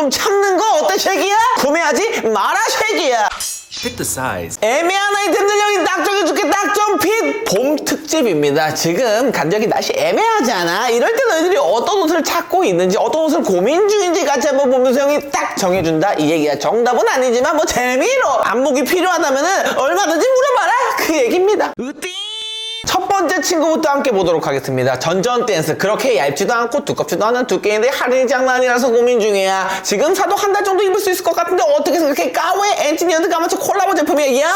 좀 참는 거 어때 쉐기야? 구매하지 마라 쉐기야. Pick the size. 애매한 아이템들 여기 딱 정해줄게. 딱정핏. 봄 특집입니다. 지금 간절히 날씨 애매하잖아? 이럴 때 너희들이 어떤 옷을 찾고 있는지 어떤 옷을 고민 중인지 같이 한번 보면서 형이 딱 정해준다. 이 얘기야. 정답은 아니지만 뭐 재미로 안목이 필요하다면은 얼마든지 물어봐라. 그 얘기입니다 첫 번째 친구부터 함께 보도록 하겠습니다. 전전 댄스 그렇게 얇지도 않고 두껍지도 않은 두께인데 할인이 장난 아니라서 고민 중이야. 지금 사도 한 달 정도 입을 수 있을 것 같은데 어떻게 생각해? 까웨 엔지니어드 가마츠 콜라보 제품이야. 야!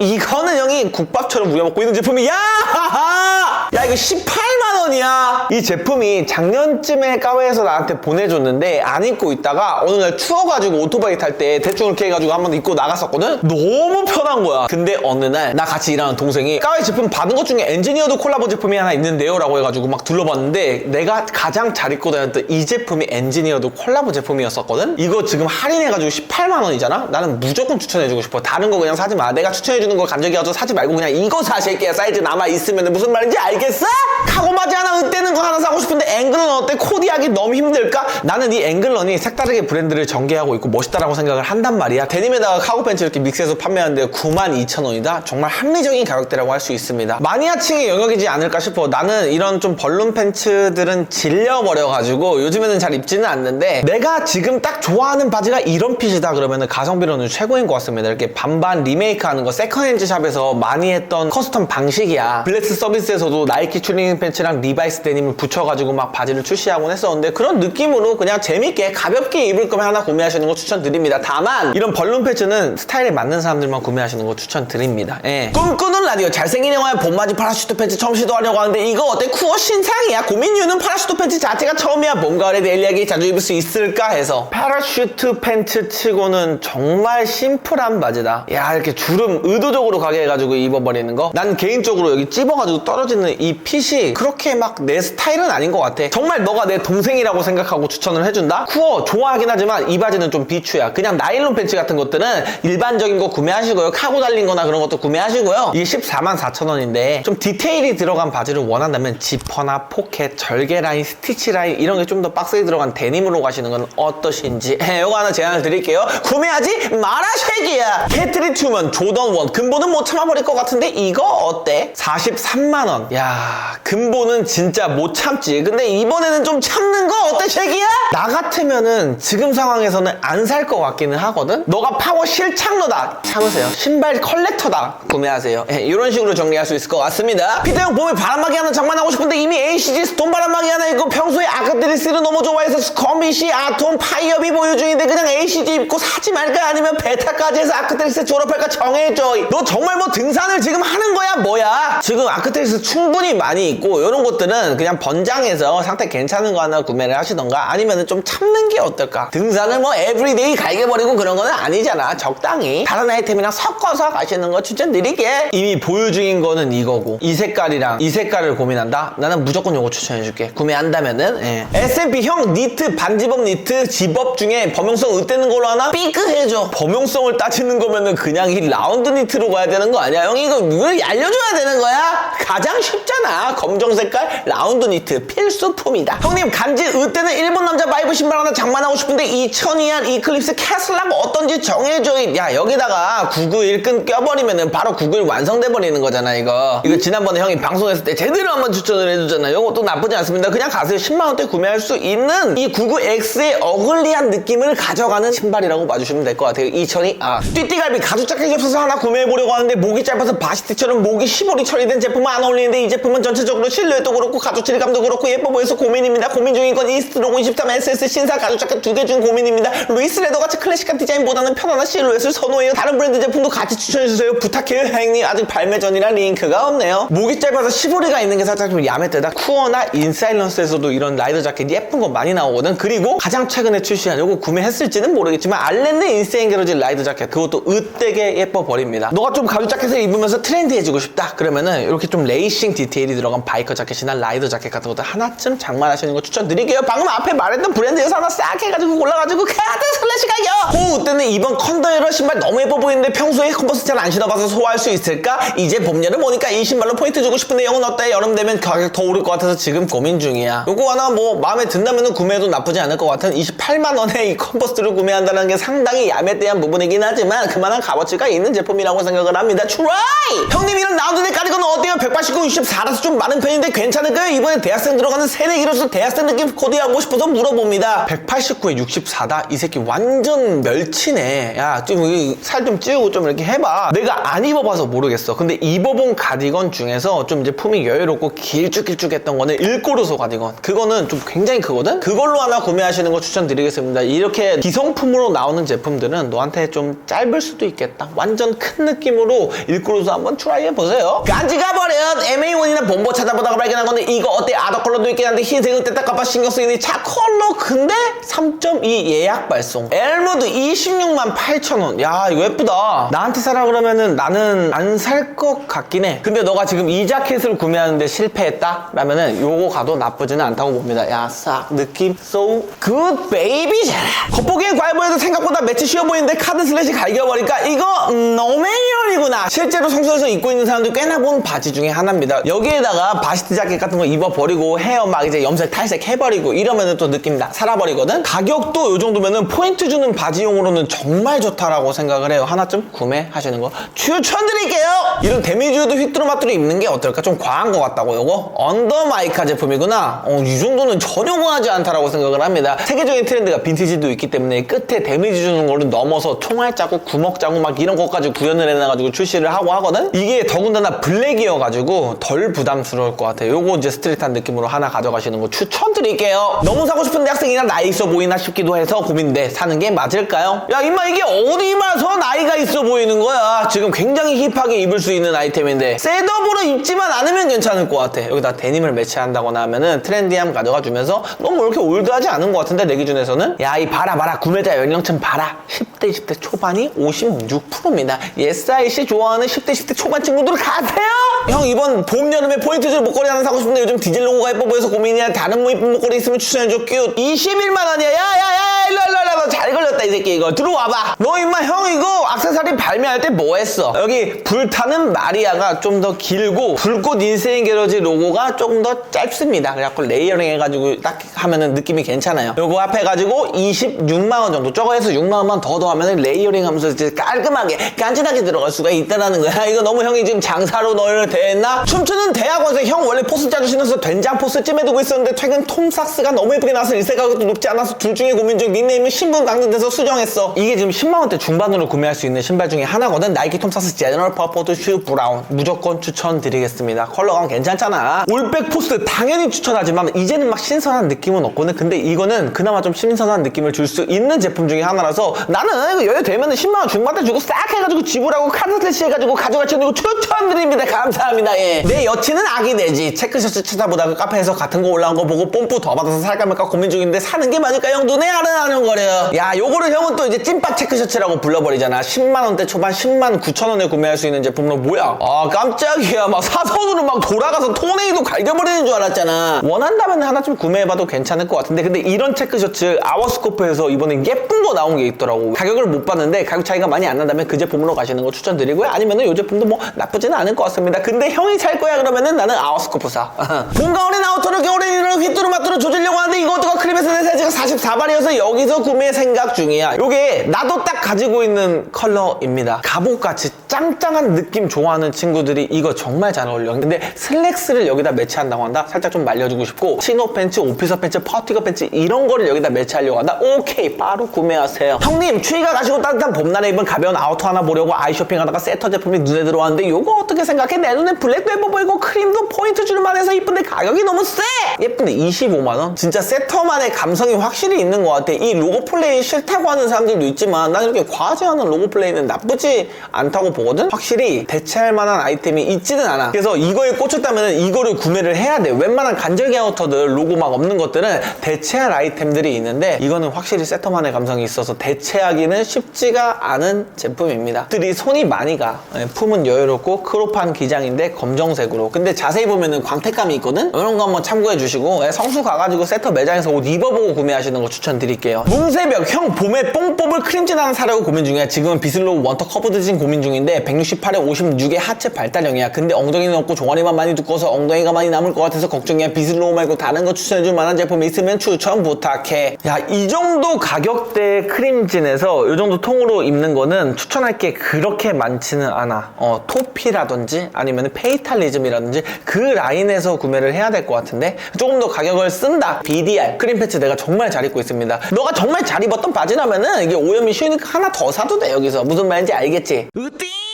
이거는 형이 국밥처럼 우려먹고 있는 제품이야. 야 이거 18만 원이야. 이 제품이 작년쯤에 까웨에서 나한테 보내줬는데 안 입고 있다가 어느 날 추워가지고 오토바이 탈 때 대충 이렇게 해가지고 한번 입고 나갔었거든. 너무 편한 거야. 근데 어느 날 나 같이 일하는 동생이 까웨 제품 받은 것 중에 엔지니어드 콜라보 제품이 하나 있는데요 라고 해가지고 막 둘러봤는데 내가 가장 잘 입고 다녔던 이 제품이 엔지니어드 콜라보 제품이었었거든. 이거 지금 할인해가지고 18만 원이잖아. 나는 무조건 추천해주고 싶어. 다른 거 그냥 사지 마. 내가 추천해주는 걸 간절히 가서 사지 말고 그냥 이거 사 새끼야. 사이즈 남아 있으면 무슨 말인지 알겠어? 카고 바지 하나 으떼는 거 하나 사고 싶은데 앵글런 어때? 코디하기 너무 힘들까? 나는 이 앵글런이 색다르게 브랜드를 전개하고 있고 멋있다라고 생각을 한단 말이야. 데님에다가 카고 팬츠 이렇게 믹스해서 판매하는데 92,000원이다. 정말 합리적인 가격대라고 할 수 있습니다. 마니아층의 영역이지 않을까 싶어. 나는 이런 좀 벌룬 팬츠들은 질려버려가지고 요즘에는 잘 입지는 않는데 내가 지금 딱 좋아하는 바지가 이런 핏이다 그러면은 가성비로는 최고인 것 같습니다. 이렇게 반반 리메이크하는 거 세컨핸즈 샵에서 많이 했던 커스텀 방식이야. 블레스 서비스에서도 나이키 추리닝 팬츠랑 리바이스 데님을 붙여가지고 막 바지를 출시하곤 했었는데 그런 느낌으로 그냥 재밌게 가볍게 입을 거면 하나 구매하시는 거 추천드립니다. 다만 이런 벌룬 팬츠는 스타일에 맞는 사람들만 구매하시는 거 추천드립니다. 예. 꿈꾸는 라디오 잘생긴 영화의 봄맞이 파라슈트 팬츠 처음 시도하려고 하는데 이거 어때? 쿠어 신상이야. 고민 이유는 파라슈트 팬츠 자체가 처음이야. 봄, 가을에 데일리하게 자주 입을 수 있을까 해서 파라슈트 팬츠 치고는 정말 심플한 바지다. 야 이렇게 주름 의도적으로 가게 해가지고 입어버리는 거. 난 개인적으로 여기 찝어가지고 떨어지는 이 핏이 그렇게 막 내 스타일은 아닌 것 같아. 정말 너가 내 동생이라고 생각하고 추천을 해준다? 쿠어 좋아하긴 하지만 이 바지는 좀 비추야. 그냥 나일론 팬츠 같은 것들은 일반적인 거 구매하시고요. 카고 달린 거나 그런 것도 구매하시고요. 이게 14만 4천 원인데 좀 디테일이 들어간 바지를 원한다면 지퍼나 포켓, 절개 라인, 스티치 라인 이런 게 좀 더 빡세게 들어간 데님으로 가시는 건 어떠신지 예, 요거 하나 제안을 드릴게요. 구매하지 마라 쉐기야. 캐트리 튜먼 조던 원 근본은 못 참아버릴 것 같은데 이거 어때? 43만 원. 야 근본은 진짜 못 참지. 근데 이번에는 좀 참는 거 어때 쉐기야? 나 같으면은 지금 상황에서는 안 살 것 같기는 하거든. 너가 파워 실창러다 참으세요. 신발 컬렉터다 구매하세요. 예, 이런 식으로 정리할 수 있을 것 같습니다. 피터형 봄에 바람막이 하나 장만하고 싶은데 이미 ACG 스톤 바람막이 하나 있고 평소에 아크드리스를 너무 좋아해서 스커밋이 아톰 파이어비 보유 중인데 그냥 ACG 입고 사지 말까 아니면 베타까지 해서 아크드리스 졸업할까 정해줘. 너 정말 뭐 등산을 지금 하는 거야 뭐야? 지금 아크드리스 충분히 많이 있고 이런 것들은 그냥 번장해서 상태 괜찮은 거 하나 구매를 하시던가 아니면 좀 참는 게 어떨까? 등산을 뭐 에브리데이 갈겨버리고 그런 거는 아니잖아. 적당히 다른 아이템이랑 섞어서 가시는 거 추천드릴게. 이미 보유 중인 거는 이거고 이 색깔이랑 이 색깔을 고민한다? 나는 무조건 요거 추천해줄게. 구매한다면은 예. S&P 형 니트 반지법 니트 집업 중에 범용성 으떼는 걸로 하나 삐끗해줘. 범용성을 따지는 거면은 그냥 이 라운드 니트로 가야 되는 거 아니야? 형 이거 왜 알려줘야 되는 거야? 가장 쉽잖아. 검정 색깔 라운드 니트 필수품이다. 형님 간지 으떼는 일본 남자 바이브 신발 하나 장만하고 싶은데 2002년 이클립스 캐슬락 어떤지 정해줘. 야 여기다가 991끈 껴버리면은 바로 991 완성돼 버리는 거잖아 이거. 이거 지난번에 형이 방송했을 때 제대로 한번 추천을 해주잖아요. 이것도 나쁘지 않습니다. 그냥 가세요. 10만 원대 구매할 수 있는 이 99X의 어글리한 느낌을 가져가는 신발이라고 봐주시면 될 것 같아요. 2002아 띠띠갈비 가죽 자켓이 없어서 하나 구매해 보려고 하는데 목이 짧아서 바시티처럼 목이 시보리 처리된 제품은 안 어울리는데 이 제품은 전체적으로 실루엣 도 그렇고 가죽 질감도 그렇고 예뻐 보여서 고민입니다. 고민 중인 건 이스트로고 23 SS 신사 가죽 자켓 두 개 중 고민입니다. 루이스 레더 같이 클래식한 디자인보다는 편안한 실루엣을 선호해요. 다른 브랜드 제품도 같이 추천해주세요. 부탁해요, 형님. 아직 발매 전이라 링크가 없네요. 목이 짧아서 시보리가 있는 게 살짝 좀 야매뜨다. 쿠어나 인사일런스에서도 이런 라이더 자켓 예쁜 거 많이 나오거든. 그리고 가장 최근에 요거 구매했을지는 모르겠지만 알렌느 인세인 게러지 라이더 자켓 그것도 으되게 예뻐 버립니다. 너가 좀 가죽 자켓을 입으면서 트렌디해지고 싶다. 그러면은 이렇게 좀 레이싱 디테일이 들어간 바이커 자켓 이나 라이더 자켓 같은 것도 하나쯤 장만하시는 거 추천드릴게요. 방금 앞에 말했던 브랜드에서 하나 싹 해가지고 골라가지고 카드 슬래시 가격 오 때는 이번 컨더에러 신발 너무 예뻐 보이는데 평소에 컨버스 잘 안 신어봐서 소화할 수 있을까? 이제 봄 여름 오니까 이 신발로 포인트 주고 싶은데 영은 어때? 여름 되면 가격 더 오를 것 같아서 지금 고민 중이야 요거 하나 뭐 마음에 든다면 구매해도 나쁘지 않을 것 같은 28만 원에 이 컨버스를 구매한다는 게 상당히 야매대한 부분이긴 하지만 그만한 값어치가 있는 제품이라고 생각을 합니다 트라이! 형님 이런 라운드대 가디건 어때요? 189, 64라서 좀 많은 편인데 괜찮을까요? 이번에 대학생 들어가는 새내기로서 대학생 느낌 코디하고 싶어서 물어봅니다. 189에 64다? 이 새끼 완전 멸치네. 야 좀 살 좀 찌우고 좀 이렇게 해봐. 내가 안 입어봐서 모르겠어. 근데 입어본 가디건 중에서 좀 이제 품이 여유롭고 길쭉길쭉했던 거는 일꼬르소 가디건. 그거는 좀 굉장히 크거든? 그걸로 하나 구매하시는 거 추천드리겠습니다. 이렇게 기성품으로 나오는 제품들은 너한테 좀 짧을 수도 있겠다. 완전 큰 느낌으로 일꼬르소 한번 트라이해보세요. 간지가 버려! MA1이나 본보 찾아보다가 발견 한 건데 이거 어때? 아더 컬러도 있긴 한데 흰색은 떼딱 깜빡 신경 쓰이는 차 컬러 근데 3.2 예약 발송. 엘모드 26만 8천원. 야 이거 예쁘다. 나한테 사라 그러면은 나는 안 살 것 같긴 해. 근데 너가 지금 이 자켓을 구매하는데 실패했다? 라면은 요거 가도 나쁘지는 않다고 봅니다. 야싹 느낌. So good baby잖아 겉보기엔 과해 보여도 생각보다 매치 쉬워 보이는데 카드 슬래시 갈겨버리니까? 이거 음, 노매리얼이구나. 실제로 성수에서 입고 있는 사람들 꽤나 본 바지 중에 하나입니다. 여기에다가 바시트 자켓 같은 거 입어버리고 헤어 막 이제 염색 탈색 해버리고 이러면은 또 느낌 나 살아버리거든? 가격도 요 정도면은 포인트 주는 바지용으로는 정말 좋다라고 생각을 해요. 하나쯤 구매하시는 거 추천드릴게요! 이런 데미지우드 휘뚜루마뚜루 입는 게 어떨까? 좀 과한 것 같다고 요거? 언더마이카 제품이구나. 어, 이 정도는 전혀 과하지 않다라고 생각을 합니다. 세계적인 트렌드가 빈티지도 있기 때문에 끝에 데미지 주는 거를 넘어서 총알 자국 구멍 자국 막 이런 것까지 구현을 해놔가지고 출시를 하고 하거든? 이게 더군다나 블랙이어가지고 덜 부담스러울 것 같아요 요거 이제 스트릿한 느낌으로 하나 가져가시는 거 추천드릴게요 너무 사고 싶은데 학생이나 나이 있어 보이나 싶기도 해서 고민돼 사는 게 맞을까요? 야 임마 이게 어디 봐서 나이가 있어 보이는 거야. 지금 굉장히 힙하게 입을 수 있는 아이템인데 셋업으로 입지만 않으면 괜찮을 것 같아. 여기다 데님을 매치한다거나 하면은 트렌디함 가져가 주면서 너무 이렇게 올드하지 않은 것 같은데 내 기준에서는? 야 이 봐라 봐라. 구매자 연령층 봐라. 10대 20대 초반이 56%입니다. 예사이씨 좋아하는 10대 10대 초반 친구들 가세요! 형 이번 봄 여름에 포인트 줄 목걸이 하나 사고 싶은데 요즘 디젤 로고가 예뻐 보여서 고민이야. 다른 뭐 이쁜 목걸이 있으면 추천해줘. 큐. 21만 원이야. 야야야 일로 일로 일로 잘 걸렸다 이 새끼 이거. 들어와봐. 너 임마 형 이거 악세사리 발매할 때 뭐 했어? 여기 불타는 마리아가 좀 더 길고 불꽃 인생 게러지 로고가 조금 더 짧습니다. 그래갖고 레이어링 해가지고 딱 하면은 느낌이 괜찮아요. 요거 합해가지고 26만 원 정도. 저거 해서 6만 원만 더 더하면은 레이어링 하면서 이제 깔끔하게 깐진하게 들어갈 수가 있다라는 거야. 이거 너무 형이 지금 장사로 널 대했나? 춤추는 대학원생 형 원래 포스 자주 신어서 된장 포스 찜해두고 있었는데 최근 톰삭스가 너무 예쁘게 나와서 일세 가격도 높지 않아서 둘 중에 고민 중 닉네임은 신분 강등돼서 수정했어. 이게 지금 10만원대 중반으로 구매할 수 있는 신발 중에 하나거든. 나이키 톰삭스 제너럴 퍼포드 슈 브라운. 무조건 추천드리겠습니다. 컬러감 괜찮잖아. 올백 포스 당연히 추천하지만 이제는 막 신선한 느낌은 없거든. 근데 이거는 그나마 좀 신선한 느낌을 줄 수 있는 제품 중에 하나라서 나는 여유 되면 10만원 중반대 주고 싹 해가지고 지불하고 카드 슬래시 해가지고 가져갈 거 추천드립니다. 감사합니다. 예. 내 여친은 아기 내지 체크셔츠 찾아보다가 카페에서 같은 거 올라온 거 보고 뽐뿌 더 받아서 살까 말까 고민 중인데 사는 게 맞을까 형 눈에 아른아른 거려. 야 요거를 형은 또 이제 찐빡 체크셔츠라고 불러버리잖아 10만원대 초반 10만 9천원에 구매할 수 있는 제품으로 뭐야? 아 깜짝이야. 막 사선으로 막 돌아가서 토네이도 갈겨버리는 줄 알았잖아. 원한다면 하나 좀 구매해봐도 괜찮을 것 같은데 근데 이런 체크셔츠 아워스코프에서 이번에 예쁜 거 나온 게 있더라고. 가격을 못 봤는데 가격 차이가 많이 안 난다면 그 제품으로 가시는 거 추천드리고요. 아니면은 이 제품도 뭐 나쁘지는 않을 것 같습니다. 근데 형이 살 거야 그러면은 나는 아워스코프 사. 봄, 가을에 나우터를 겨울에 이런 휘뚜루 마뚜루 조지려고 하는데 이것도가 크림에서 내 사이즈가 44발이어서 여기서 구매 생각 중이야. 요게 나도 딱 가지고 있는 컬러입니다. 갑옷같이 짱짱한 느낌 좋아하는 친구들이 이거 정말 잘 어울려. 근데 슬랙스를 여기다 매치한다고 한다? 살짝 좀 말려주고 싶고 치노 팬츠, 오피서 팬츠, 퍼티거 팬츠 이런 거를 여기다 매치하려고 한다? 오케이. 바로 구매 하세요 형님 추위가 가시고 따뜻한 봄날에 입은 가벼운 아우터 하나 보려고 아이쇼핑 하다가 세터 제품이 눈에 들어왔는데 요거 어떻게 생각해? 내 눈에 블랙도 예뻐 보이고 크림도 포인트 줄만 해서 이쁜데 가격이 너무 세! 예쁜데 25만원? 진짜 세터만의 감성이 확실히 있는 것 같아 이 로고 플레이 싫다고 하는 사람들도 있지만 난 이렇게 않은 로고 플레이는 나쁘지 않다고 보거든? 확실히 대체할 만한 아이템이 있지는 않아. 그래서 이거에 꽂혔다면 이거를 구매를 해야 돼. 웬만한 간절기 아우터들 로고 막 없는 것들은 대체할 아이템들이 있는데 이거는 확실히 세터만의 감성이 있어서 대체하기는 쉽지가 않은 제품입니다. 들이 손이 많이 가. 예, 품은 여유롭고 크롭한 기장인데 검정색으로. 근데 자세히 보면은 광택감이 있거든? 이런 거 한번 참고해 주시고 예, 성수 가가지고 세터 매장에서 옷 입어보고 구매하시는 거 추천드릴게요. 문세벽 형 봄에 뽕 뽑을 크림진 하나 사려고 고민 중이야. 지금은 비슬로우 원터 커브드 진 고민 중인데 168에 56의 하체 발달형이야. 근데 엉덩이는 없고 종아리만 많이 두꺼워서 엉덩이가 많이 남을 것 같아서 걱정이야. 비슬로우 말고 다른 거 추천해 줄 만한 제품 있으면 추천 부탁해. 야, 이 정도 가격대 크림진에서 이 정도 통으로 입는 거는 추천할 게 그렇게 많지는 않아. 어, 토피라든지 아니면 페이탈리즘이라든지 그 라인에서 구매를 해야 될 것 같은데 조금 더 가격을 쓴다. BDR 크림 패치 내가 정말 잘 입고 있습니다. 너가 정말 잘 입었던 바지라면은 이게 오염이 쉬우니까 하나 더 사도 돼 여기서 무슨 말인지 알겠지? 으띠!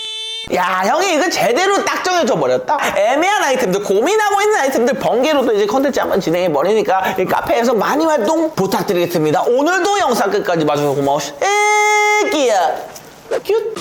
야 형이 이거 제대로 딱 정해줘 버렸다. 애매한 아이템들 고민하고 있는 아이템들 번개로 도 이제 컨텐츠 한번 진행해 버리니까 이 카페에서 많이 활동 부탁드리겠습니다. 오늘도 영상 끝까지 봐주셔서 고마워. 애기야. 큐